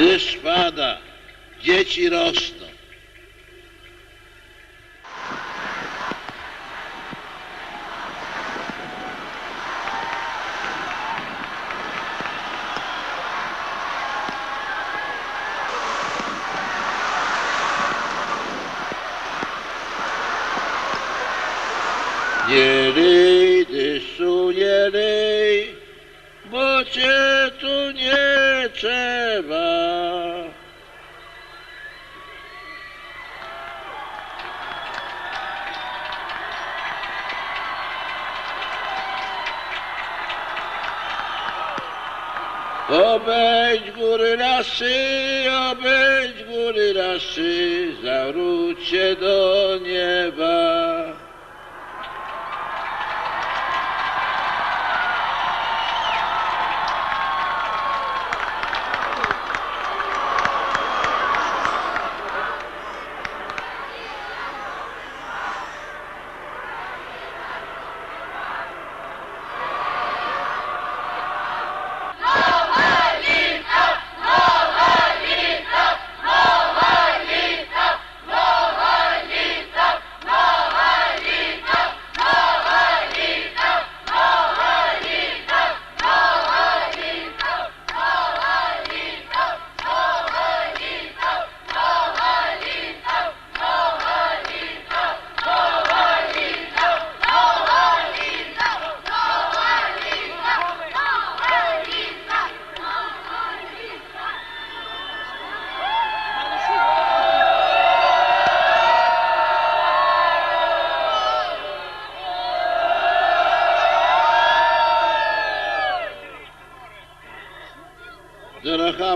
Deszcz pada, dzieci rosną. Nie ryj, deszczu nie ryj, bo cię tu nie trzeba. Obejdź góry lasy, obejdź góry lasy, zawróć się do nieba.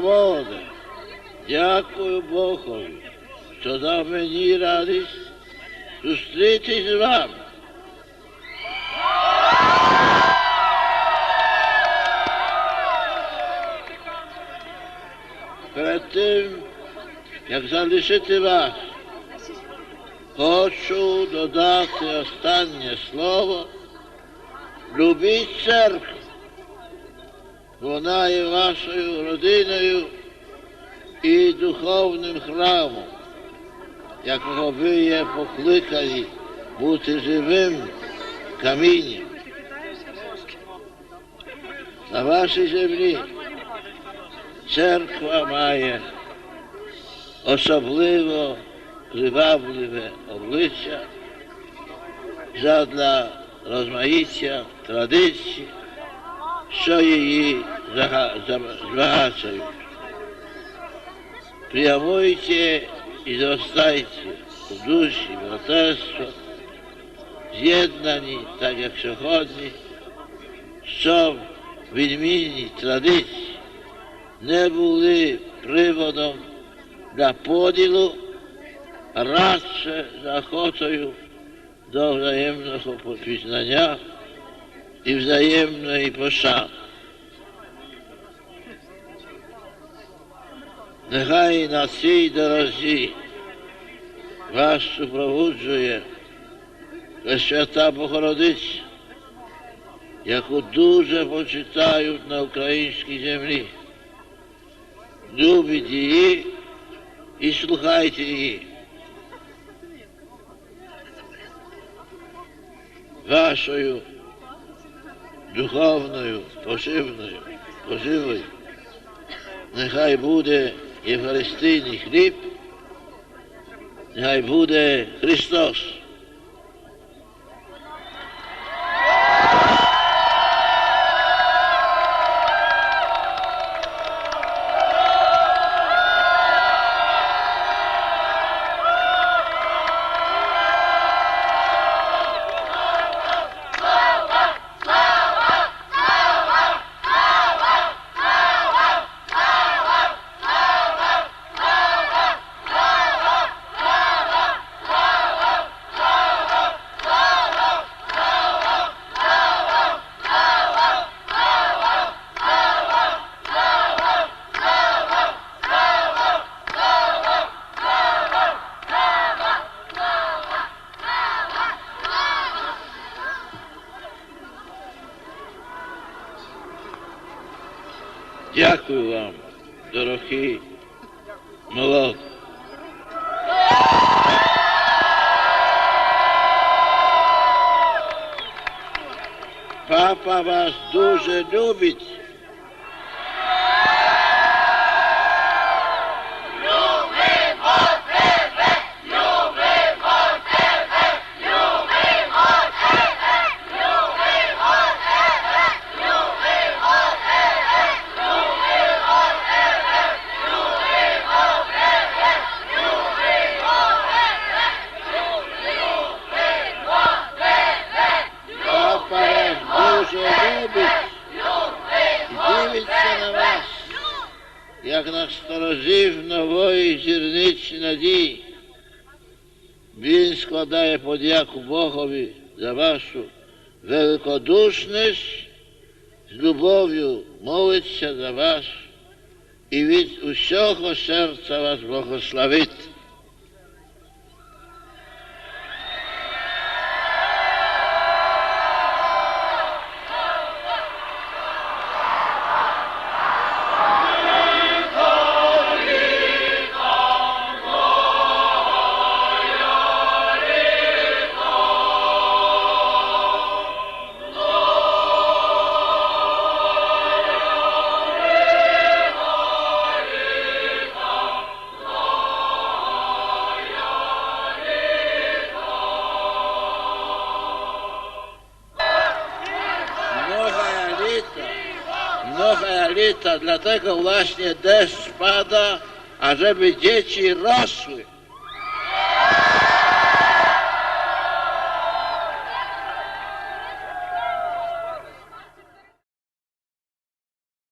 Дорога дякую Богові, що дав мені радість зустрітись з вами. Перед тим, як залишити вас, хочу додати останнє слово. Любіть церкву. Вона є вашою родиною і духовним храмом, якого ви є покликані бути живим камінням. На вашій землі церква має особливо привабливе обличчя задля розмаїття традицій, що її зага- за- збагачують. Прямуйте і зростайте у душі братерства, з'єднані, так як сьогодні, щоб відмінні традиції не були приводом для поділу, радше захотою до взаємного пізнання і взаємної пошани. Нехай на цій дорозі вас супроводжує Пресвята Богородиця, яку дуже почитають на українській землі. Любіть її і слухайте її. Вашою духовною поживною, поживою нехай буде in Palestine, ich rieb, Ja, ich wurde Christus. Дякую вам, дорогі молод. Папа вас дуже любить. Як нової зірниці надії. Він складає подяку Богові за вашу великодушність, з любов'ю молиться за вас і від усього серця вас благословить. lata, dlatego właśnie deszcz pada, ażeby dzieci rosły.